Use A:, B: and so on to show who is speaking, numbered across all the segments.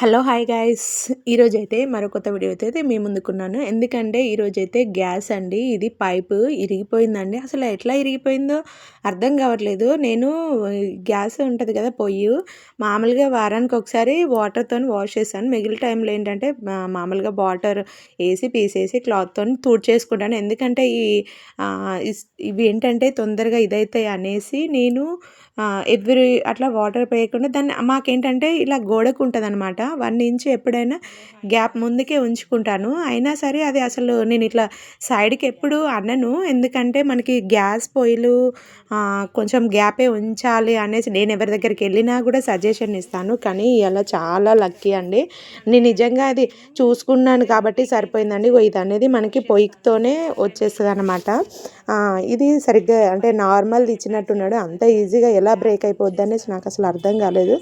A: Hello hi guys ఈరోజైతే అయితే మరో కొత్త వీడియో అయితే మీ ముందుకున్నాను. ఎందుకంటే ఈరోజైతే అయితే గ్యాస్ అండి. ఇది పైపు ఇరిగిపోయిందండి. అసలు ఎట్లా ఇరిగిపోయిందో అర్థం కావట్లేదు. నేను గ్యాస్ ఉంటుంది కదా పొయ్యి. మామూలుగా వారానికి ఒకసారి వాటర్తో వాష్ చేశాను మిగిలిన టైంలో ఏంటంటే మామూలుగా వాటర్ వేసి పీసేసి క్లాత్తో తుడిచేసుకుంటాను. ఎందుకంటే ఈ ఇవి ఏంటంటే తొందరగా ఇదైతాయి అనేసి నేను ఎవ్రీ అట్లా వాటర్ పోయకుండా దాన్ని మాకేంటంటే ఇలా గోడకు ఉంటుంది అనమాట వన్ ఇంచ్ ఎప్పుడైనా గ్యాప్ ముందుకే ఉంచుకుంటాను. అయినా సరే అది అసలు నేను ఇట్లా సైడ్కి ఎప్పుడు అనను. ఎందుకంటే మనకి గ్యాస్ పొయ్యిలు కొంచెం గ్యాపే ఉంచాలి అనేసి నేను ఎవరి దగ్గరికి వెళ్ళినా కూడా సజెషన్ ఇస్తాను. కానీ ఇలా చాలా లక్కీ అండి. నేను నిజంగా అది చూసుకున్నాను కాబట్టి సరిపోయిందండి. ఇది అనేది మనకి పొయ్యితోనే వచ్చేస్తుంది అనమాట ఇది సరిగ్గా అంటే నార్మల్ ఇచ్చినట్టున్నాడు. అంత ఈజీగా ఎలా బ్రేక్ అయిపోద్ది అనేసి నాకు అసలు అర్థం కాలేదు.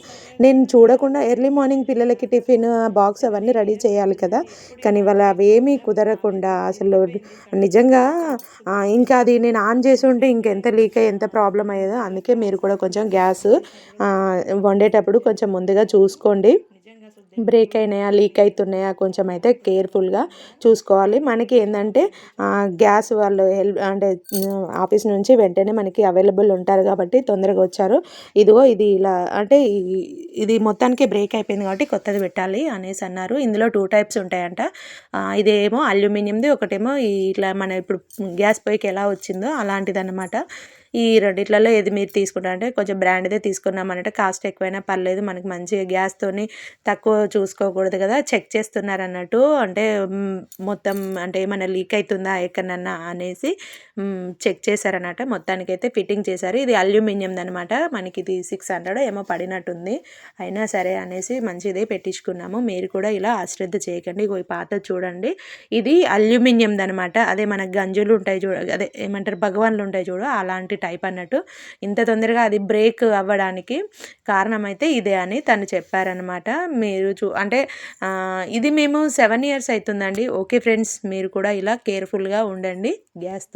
A: నేను చూడకుండా ఎర్లీ మార్నింగ్ పిల్లలకి టిఫిన్ బాక్స్ అవన్నీ రెడీ చేయాలి కదా. కానీ ఇవాళ అవేమీ కుదరకుండా అసలు నిజంగా ఇంకా అది నేను ఆన్ చేసి ఉంటే ఇంకెంత లీక్ అయ్యి ఎంత ప్రాబ్లం అయ్యేదో అందుకే మీరు కూడా కొంచెం గ్యాస్ వండేటప్పుడు కొంచెం ముందుగా చూసుకోండి. బ్రేక్ అయినాయా లీక్ అవుతున్నాయా కొంచెం అయితే కేర్ఫుల్గా చూసుకోవాలి. మనకి ఏంటంటే గ్యాస్ వాళ్ళు హెల్ప్ అంటే ఆఫీస్ నుంచి వెంటనే మనకి అవైలబుల్ ఉంటారు కాబట్టి తొందరగా వచ్చారు. ఇదిగో ఇది ఇలా అంటే ఇది మొత్తానికి బ్రేక్ అయిపోయింది కాబట్టి కొత్తది పెట్టాలి అనేసి అన్నారు. ఇందులో టూ టైప్స్ ఉంటాయంట. ఇదేమో అల్యూమినియంది ఒకటేమో ఇట్లా మన ఇప్పుడు గ్యాస్ పొయ్యికి ఎలా వచ్చిందో అలాంటిది అనమాట ఈ రెండిట్లలో ఏది మీరు తీసుకుంటారంటే కొంచెం బ్రాండ్దే తీసుకున్నామంటే కాస్ట్ ఎక్కువైనా పర్లేదు. మనకి మంచిగా గ్యాస్తోని తక్కువ చూసుకోకూడదు కదా. చెక్ చేస్తున్నారు అన్నట్టు. అంటే మొత్తం అంటే ఏమైనా లీక్ అవుతుందా ఎక్కడన్నా అనేసి చెక్ చేశారన్నమాట. మొత్తానికైతే ఫిట్టింగ్ చేశారు. ఇది అల్యూమినియం అనమాట మనకి ఇది సిక్స్ హండ్రెడ్ ఏమో పడినట్టుంది. అయినా సరే అనేసి మంచిదే పెట్టించుకున్నాము. మీరు కూడా ఇలా అశ్రద్ధ చేయకండి. ఈ పాత చూడండి. ఇది అల్యూమినియం అనమాట అదే మన గంజులు ఉంటాయి చూడ అదే ఏమంటారు? భగవాన్లు ఉంటాయి చూడు. అలాంటి టైప్ అన్నట్టు. ఇంత తొందరగా అది బ్రేక్ అవ్వడానికి కారణం అయితే ఇదే అని తను చెప్పారనమాట మీరు చూ అంటే ఇది మేము సెవెన్ ఇయర్స్ అవుతుందండి ఓకే ఫ్రెండ్స్ మీరు కూడా ఇలా కేర్ఫుల్గా ఉండండి. గ్యాస్తో